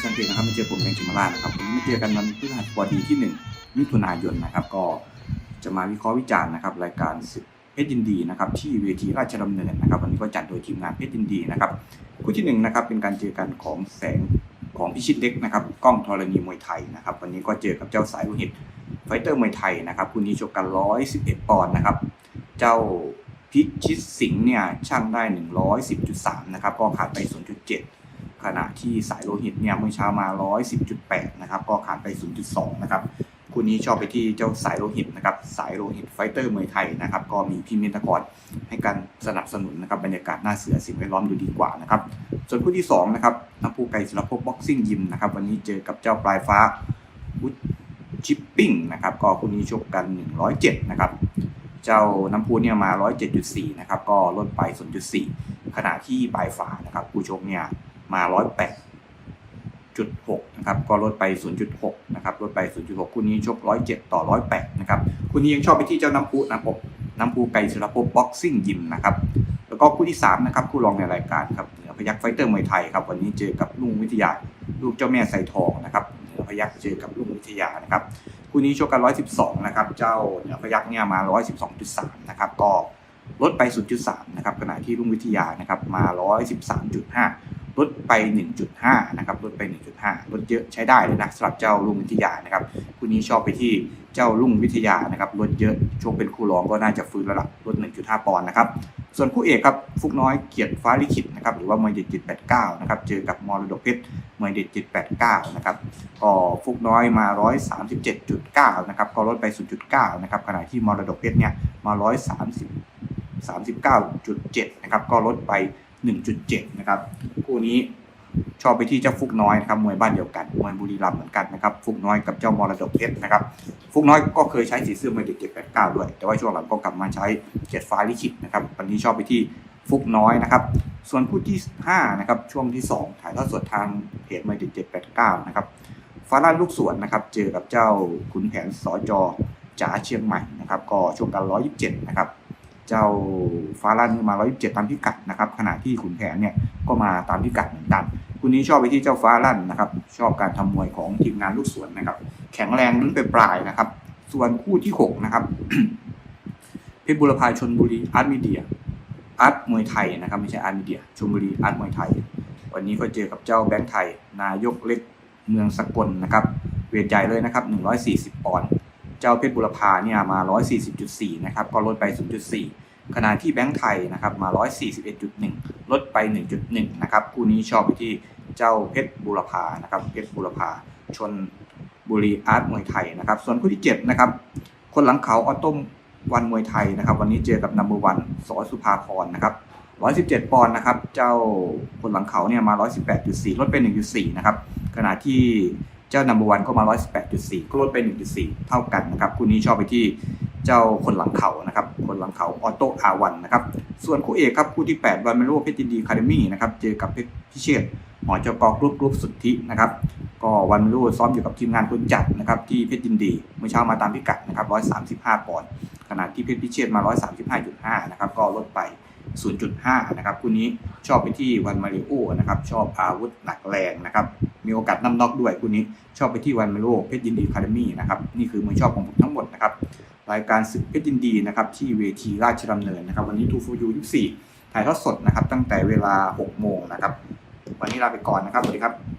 เพจนะครับมาเจอผมแดงจิมารานะครับวันนี้มาเจอกันวันพฤหัสบดีที่ 1 มิถุนายนนะครับ ก็จะมาวิเคราะห์วิจารณ์นะครับ รายการศึกเพชรยินดีนะครับที่เวทีราชดำเนินนะครับวันนี้ก็จัดโดยทีมงานเพชรยินดีนะครับคู่ที่หนึ่งนะครับเป็นการเจอกันของแสงของพิชิตเล็กนะครับกล้องธรณีมวยไทยนะครับ วันนี้ก็เจอกับเจ้าสายโลหิตไฟเตอร์มวยไทยนะครับคู่นี้ชกกัน 111 ปอนด์นะครับ เจ้าพิชิตสิงห์เนี่ยช่างได้ 110.3 นะครับก็ขาดไป 0.7 ขณะที่สายโลหิตเนี่ยเมื่อเช้ามา 110.8 นะครับ ก็ขาดไป 0.2 นะครับคู่นี้ชอบไปที่เจ้าสายโลหิตนะครับ สายโลหิตไฟเตอร์เมวยไทยนะครับ ก็มีพี่มนตะกรให้การสนับสนุนนะครับบรรยากาศหน้าเสือสิ่งแวดล้อมดูดีกว่านะครับ ส่วนคู่ที่2นะครับน้ำปูไก่ศิลปภพบ็อกซิ่งยิมนะครับ วันนี้เจอกับเจ้าปลายฟ้าวุฒชิปปิ้งนะครับ ก็คู่นี้ชกกัน 107 นะครับ เจ้าน้ำพุเนี่ยมา 107.4 นะครับ ก็ลดไป 0.4 ขณะที่ปลายฝานะครับผู้ชกเนี่ย มา108.6นะครับ ก็ลดไป0.6นะครับ ลดไป0.6คู่นี้ชก107ต่อ108นะครับคู่นี้ยังชอบไปที่เจ้าน้ำพุนะครับน้ำพุไก่ศิลปภพบ็อกซิ่งยิมนะครับ แล้วก็คู่ที่3นะครับ คู่รองในรายการครับเหนือพยักไฟเตอร์มวยไทยครับ วันนี้เจอกับลุงวิทยา ลูกเจ้าแม่ไซทองนะครับเหนือพยักเจอกับลุงวิทยานะครับ คู่นี้ชกกัน112นะครับ เจ้าเหนือพยักเนี่ยมา112.3นะครับ ก็ลดไป 0.3 นะครับ ขณะที่รุ่งวิทยา นะครับ มา 113.5 ลดไป 1.5 นะครับลดไป 1.5 ลดเยอะใช้ได้เลยนะสำหรับเจ้ารุ่งวิทยานะครับคู่นี้ชอบไปที่เจ้ารุ่งวิทยานะครับลดเยอะชกเป็นคู่รองก็น่าจะฟื้นแล้วล่ะลด 1.5 ปอนด์นะครับส่วนคู่เอกครับฟุกน้อยเกียรติฟ้าลิขิตนะครับหรือว่ามวยเด็ดจิต89นะครับเจอกับมรดกเพชรมวยเด็ดจิต89นะครับก็ฟุกน้อยมา 137.9นะครับก็ลดไป 0.9นะครับขณะที่มรดกเพชรเนี่ยมา 130 39.7นะครับก็ลดไป 1.7 นะครับคู่นี้ชอบไปที่เจ้าฟุกน้อยนะครับมวยบ้านเดียวกันมวยบุรีรัมย์เหมือนกันนะครับฟุกน้อยกับเจ้ามรดกเพชรนะครับฟุกน้อยก็เคยใช้สีเสื้อมวยเด็ก789ด้วย แต่ว่าช่วงหลังก็กลับมาใช้เกียรติฟ้าลิขิตนะครับวันนี้ชอบไปที่ฟุกน้อยนะครับ ส่วนคู่ที่5นะครับช่วงที่ 2 ถ่ายทอดสดทางเพจมวยเด็ก789นะครับฟ้าลั่นลูกสวนนะครับเจอกับเจ้าขุนแผนสอจอจ๋าเชียงใหม่นะครับก็ชกกัน127นะครับ เจ้าฟ้าลั่นมา 127 ตามพิกัดนะครับขณะที่ขุนแผนเนี่ยก็มาตามพิกัดเหมือนกันคู่นี้ชอบไปที่เจ้าฟ้าลั่นนะครับ ชอบการทำมวยของทีมงานลูกสวนนะครับ แข็งแรงลุ้นไปปลายนะครับ ส่วนคู่ที่ 6 นะครับเพชรบุรพาชนบุรีอาร์ตมีเดียอาร์ตมวยไทยนะครับไม่ใช่อาร์ตมีเดียชลบุรีอาร์ตมวยไทย วันนี้ก็เจอกับเจ้าแบงค์ไทย นายกเล็กเมืองสกลนะครับ เวทใหญ่เลยนะครับ 140 ปอนด์ เจ้าเพชรบุรพาเนี่ยมา 140.4 นะครับ ก็ลดไป 0.4 ขณะที่แบงค์ไทยนะครับมา 141.1 ลดไป 1.1 นะครับ คู่นี้ชอบไปที่เจ้าเพชรบุรพานะครับ เพชรบุรพาชนบุรีอาร์ตมวยไทยนะครับ ส่วนคู่ที่7นะครับ คนหลังเขาออโต้วันมวยไทยนะครับ วันนี้เจอกับนัมเบอร์วันสอสุภาพรนะครับ117 ปอนด์นะครับ เจ้าคนหลังเขาเนี่ยมา 118.4 ลดไป 1.4 นะครับ ขณะที่ เจ้านัมเบอร์วันก็มา 118.4 ก็ลดไป 1.4 เท่ากันนะครับคู่นี้ชอบไปที่เจ้าคนหลังเขานะครับ คนหลังเขาออโต้อาวันนะครับ ส่วนคู่เอกครับคู่ที่ 8 วันเมโลเพชรินดีคาเดมี่นะครับ เจอกับเพชรพิเชษหมอเจ้ากอกรุ๊ปกรุ๊ปสุทธินะครับ ก็วันเมโลซ้อมอยู่กับทีมงานคุณจัดนะครับที่เพชรยินดีเมื่อเช้ามาตามพิกัดนะครับ 135 ปอนด์ขณะที่เพชรพิเชษมา 135.5 นะครับก็ลดไป 0.5 นะครับคู่นี้ชอบไปที่วันมาริโอนะครับชอบอาวุธหนักแรงนะครับมีโอกาสน้ำน็อกด้วยคู่นี้ชอบไปที่วันมาริโอเพชรยินดีคาเดมี่นะครับนี่คือมือชอบของผมทั้งหมดนะครับรายการศึกเพชรยินดีนะครับที่เวทีราชดำเนินนะครับวันนี้ทูฟูยู24ถ่ายทอดสดนะครับตั้งแต่เวลา 6 โมงนะครับวันนี้ลาไปก่อนนะครับสวัสดีครับ